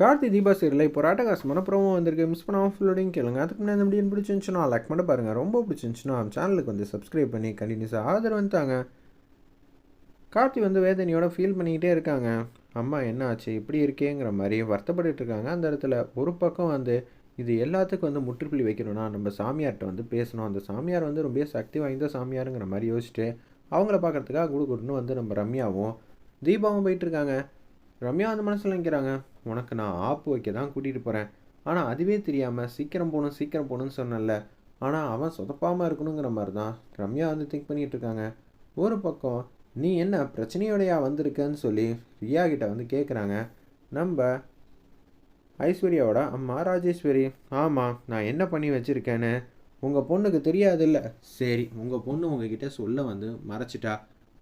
Karthi Deepa serial இப்போ ராட்டகாசமான promo வந்திருக்கு. Miss பண்ணாமல் ஃபுல்லோடையும் கேளுங்க. அதுக்கு முன்னாடி இந்த முடியும் பிடிச்சிருந்துச்சுன்னா லைக் பண்ண பாருங்கள் ரொம்ப பிடிச்சிருந்துச்சுன்னா சேனலுக்கு வந்து சப்ஸ்கிரைப் பண்ணி கண்டினியூஸாக ஆதரவு வந்துட்டாங்க கார்த்தி வந்து வேதனையோட ஃபீல் பண்ணிக்கிட்டே இருக்காங்க. அம்மா என்ன ஆச்சு இப்படி இருக்கேங்கிற மாதிரி வருத்தப்பட்டு இருக்காங்க. அந்த இடத்துல ஒரு பக்கம் வந்து இது எல்லாத்துக்கும் வந்து முற்றுப்புள்ளி வைக்கணும்னா நம்ம சாமியார்கிட்ட வந்து பேசணும். அந்த சாமியார் வந்து ரொம்ப சக்தி வாய்ந்த சாமியாருங்கிற மாதிரி யோசிச்சுட்டு அவங்கள பார்க்கறதுக்காக குடுகுடுன்னு வந்து நம்ம ரம்யாவும் தீபாவும் போயிட்டுருக்காங்க ரம்யா அந்த மனசில் நிற்கிறாங்க உனக்கு நான் ஆப்பு வைக்க தான் கூட்டிகிட்டு போகிறேன் ஆனால் அதுவே தெரியாமல் சீக்கிரம் போகணும் சீக்கிரம் போகணும்னு சொன்னல ஆனால் அவன் சொதப்பாமல் இருக்கணுங்கிற மாதிரி தான் ரம்யா வந்து திங்க் பண்ணிகிட்டு இருக்காங்க. ஒரு பக்கம் நீ என்ன பிரச்சனையோடையா வந்திருக்கன்னு சொல்லி ரியா கிட்ட வந்து கேட்குறாங்க நம்ம ஐஸ்வர்யாவோட அம்மா ராஜேஸ்வரி ஆமாம் நான் என்ன பண்ணி வச்சுருக்கேன்னு உங்கள் பொண்ணுக்கு தெரியாதுல்ல. சரி உங்கள் பொண்ணு உங்ககிட்ட சொல்ல வந்து மறைச்சிட்டா.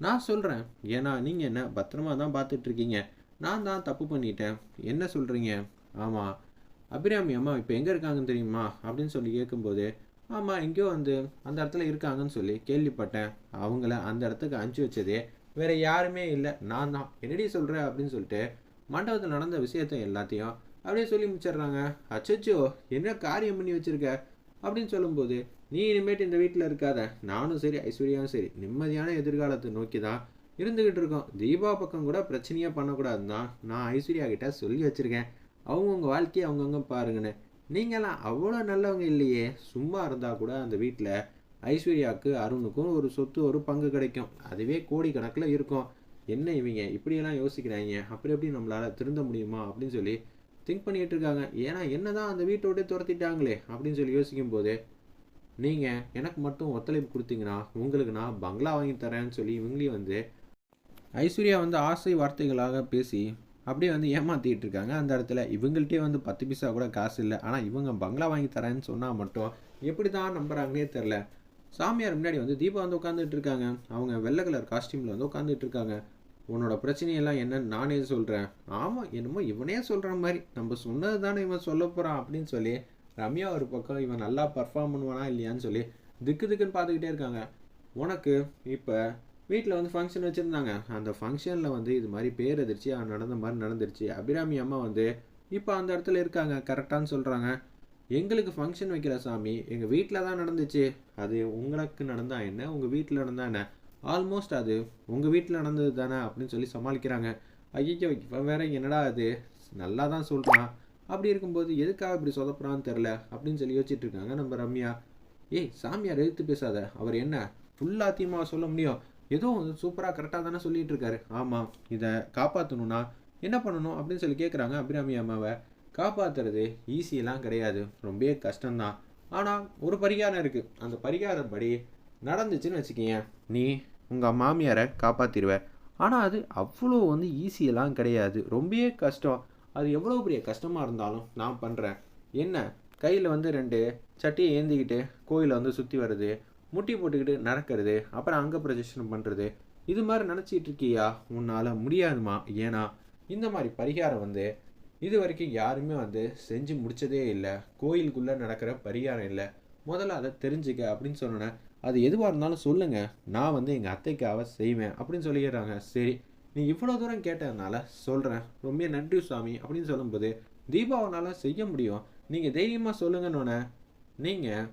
நான் சொல்கிறேன் ஏன்னா நீங்கள் என்ன பத்திரமா தான் பார்த்துட்ருக்கீங்க நான் தான் தப்பு பண்ணிட்டேன். என்ன சொல்கிறீங்க ஆமாம் அபிராமி அம்மா இப்போ எங்கே இருக்காங்கன்னு தெரியுமா? அப்படின்னு சொல்லி கேட்கும்போது ஆமாம் எங்கேயோ வந்து அந்த இடத்துல இருக்காங்கன்னு சொல்லி கேள்விப்பட்டேன். அவங்கள அந்த இடத்துக்கு அனுப்பிச்சி வச்சதே வேற யாருமே இல்லை. நான் தான். என்னடி சொல்கிறேன் அப்படின்னு சொல்லிட்டு மண்டபத்தில் நடந்த விஷயத்தை எல்லாத்தையும் அப்படியே சொல்லி முடிச்சிடுறாங்க. அச்சோ என்ன காரியம் பண்ணி வச்சிருக்க? அப்படின்னு சொல்லும்போது நீ இனிமேட்டு இந்த வீட்டில் இருக்காத. நானும் சரி ஐஸ்வர்யாவும் சரி. நிம்மதியான எதிர்காலத்தை நோக்கி தான் இருந்துக்கிட்டு இருக்கோம். தீபா பக்கம் கூட பிரச்சனையாக பண்ணக்கூடாதுன்னா நான் ஐஸ்வர்யா கிட்ட சொல்லி வச்சுருக்கேன். அவங்கவுங்க வாழ்க்கையை அவங்கவுங்க பாருங்கன்னு. நீங்களாம் அவ்வளோ நல்லவங்க இல்லையே. சும்மா இருந்தால் கூட அந்த வீட்டில் ஐஸ்வர்யாவுக்கு அருணுக்கும் ஒரு சொத்து ஒரு பங்கு கிடைக்கும். அதுவே கோடிக்கணக்கில் இருக்கும். என்ன இவங்க இப்படியெல்லாம் யோசிக்கிறாங்க? அப்படி எப்படி நம்மளால் திருந்த முடியுமா? அப்படின்னு சொல்லி திங்க் பண்ணிகிட்டு இருக்காங்க. ஏன்னா என்ன தான் அந்த வீட்டை விட்டு துரத்திட்டாங்களே அப்படின்னு சொல்லி யோசிக்கும் போது நீங்கள் எனக்கு மட்டும் ஒத்துழைப்பு கொடுத்தீங்கன்னா உங்களுக்கு நான் பங்களா வாங்கி தரேன்னு சொல்லி இவங்களையும் வந்து ஐஸ்வர்யா வந்து ஆசை வார்த்தைகளாக பேசி அப்படியே வந்து ஏமாற்றிக்கிட்டு இருக்காங்க. அந்த இடத்துல இவங்கள்ட்டே வந்து பத்து பைசா கூட காசு இல்லை. ஆனால் இவங்க பங்களா வாங்கி தரேன்னு சொன்னால் மட்டும் எப்படி தான் நம்புறாங்கன்னே தெரில சாமியார் முன்னாடி வந்து தீபா வந்து உட்காந்துட்டு இருக்காங்க. அவங்க வெள்ளை கலர் காஸ்டியூமில் வந்து உட்காந்துட்டு இருக்காங்க. உன்னோட பிரச்சனையெல்லாம் என்னன்னு நானே சொல்கிறேன் ஆமாம் என்னமோ இவனே சொல்கிற மாதிரி. நம்ம சொன்னது தானே இவன் சொல்ல போகிறான் அப்படின்னு சொல்லி ரம்யா ஒரு பக்கம் இவன் நல்லா பர்ஃபார்ம் பண்ணுவானா இல்லையான்னு சொல்லி திக்கு திக்குன்னு பார்த்துக்கிட்டே இருக்காங்க. உனக்கு இப்போ வீட்டில் வந்து ஃபங்க்ஷன் வச்சுருந்தாங்க. அந்த ஃபங்க்ஷனில் வந்து இது மாதிரி பேர் எதிர்ச்சி அவன் நடந்த மாதிரி நடந்துருச்சு. அபிராமி அம்மா வந்து இப்போ அந்த இடத்துல இருக்காங்க கரெக்டான்னு சொல்கிறாங்க எங்களுக்கு ஃபங்க்ஷன் வைக்கிற சாமி. எங்கள் வீட்டில் தான் நடந்துச்சு. அது உங்களுக்கு நடந்தா என்ன? உங்கள் வீட்டில் நடந்தா என்ன? ஆல்மோஸ்ட் அது உங்கள் வீட்டில் நடந்தது தானே? அப்படின்னு சொல்லி சமாளிக்கிறாங்க. ஐயோ இப்போ வேற என்னடா அது நல்லா தான் சொல்கிறான் அப்படி இருக்கும்போது எதுக்காக இப்படி சொதப்புறான்னு தெரில அப்படின்னு சொல்லி யோசிச்சுட்டு இருக்காங்க நம்ம ரம்யா. ஏய் சாமியார் எழுத்து பேசாத. அவர் என்ன? ஃபுல்லாத்தையுமா சொல்ல முடியும்? ஏதோ சூப்பராக கரெக்டாக தானே சொல்லிட்டு இருக்காரு ஆமாம் இதை காப்பாற்றணும்னா என்ன பண்ணணும் அப்படின்னு சொல்லி கேட்குறாங்க அபிராமி அம்மாவை. காப்பாற்றுறது ஈஸியெல்லாம் கிடையாது. ரொம்பவே கஷ்டம்தான். ஆனால் ஒரு பரிகாரம் இருக்குது அந்த பரிகாரம் படி நடந்துச்சுன்னு வச்சுக்கோங்க நீ உங்கள் மாமியாரை காப்பாற்றிடுவ ஆனால் அது அவ்வளோ வந்து ஈஸியெல்லாம் கிடையாது. ரொம்பவே கஷ்டம். அது எவ்வளோ பெரிய கஷ்டமாக இருந்தாலும் நான் பண்ணுறேன் என்ன? கையில் வந்து ரெண்டு சட்டியை ஏந்திக்கிட்டு கோயிலை வந்து சுற்றி வர்றது முட்டி போட்டுக்கிட்டு நடக்கிறது அப்புறம் அங்கே ப்ரொஜெக்ஷன் பண்ணுறது இது மாதிரி நினச்சிட்டு இருக்கியா? உன்னால் முடியாதுமா. ஏன்னா இந்த மாதிரி பரிகாரம் வந்து இது வரைக்கும் யாருமே வந்து செஞ்சு முடிச்சதே இல்லை. கோயிலுக்குள்ளே நடக்கிற பரிகாரம் இல்லை. முதல்ல அதை தெரிஞ்சுக்க அப்படின்னு சொன்னேன் அது எதுவாக இருந்தாலும் சொல்லுங்கள் நான் வந்து எங்கள் அத்தைக்காக செய்வேன் அப்படின்னு சொல்லிடுறாங்க. சரி நீ இவ்வளோ தூரம் கேட்டதுனால சொல்கிறேன் ரொம்ப நன்றி சுவாமி அப்படின்னு சொல்லும்போது தீபாவனால செய்ய முடியும். நீங்கள் தைரியமாக சொல்லுங்கன்னு நீங்கள்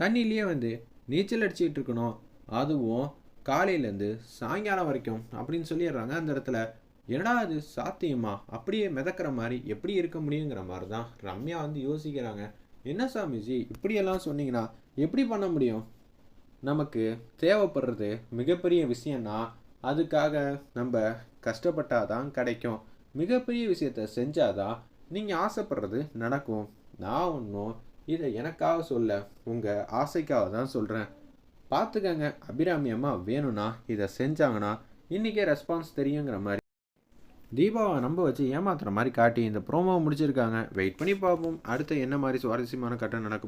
தண்ணியிலேயே வந்து நீச்சல் அடிச்சுக்கிட்டு இருக்கணும். அதுவும் காலையிலேருந்து சாயங்காலம் வரைக்கும் அப்படின்னு சொல்லிடுறாங்க. அந்த இடத்துல என்னடா அது சாத்தியமா? அப்படியே மிதக்கிற மாதிரி எப்படி இருக்க முடியுங்கிற மாதிரி தான் ரம்யா வந்து யோசிக்கிறாங்க. என்ன சாமிஜி இப்படியெல்லாம் சொன்னீங்கன்னா எப்படி பண்ண முடியும்? நமக்கு தேவைப்படுறது மிகப்பெரிய விஷயம்னா அதுக்காக நம்ம கஷ்டப்பட்டால் தான் கிடைக்கும். மிகப்பெரிய விஷயத்த செஞ்சாதான் நீங்கள் ஆசைப்படுறது நடக்கும். நான் ஒன்றும் இதை எனக்காக சொல்ல உங்கள் ஆசைக்காக தான் சொல்கிறேன் பார்த்துக்கங்க அபிராமி அம்மா வேணும்னா இதை செஞ்சாங்கன்னா இன்றைக்கே ரெஸ்பான்ஸ் தெரியுங்கிற மாதிரி. தீபாவை நம்ப வச்சு ஏமாத்துற மாதிரி காட்டி இந்த ப்ரோமோவை முடிச்சிருக்காங்க. வெயிட் பண்ணி பார்ப்போம். அடுத்து என்ன மாதிரி சுவாரஸ்யமான கட்டம் நடக்க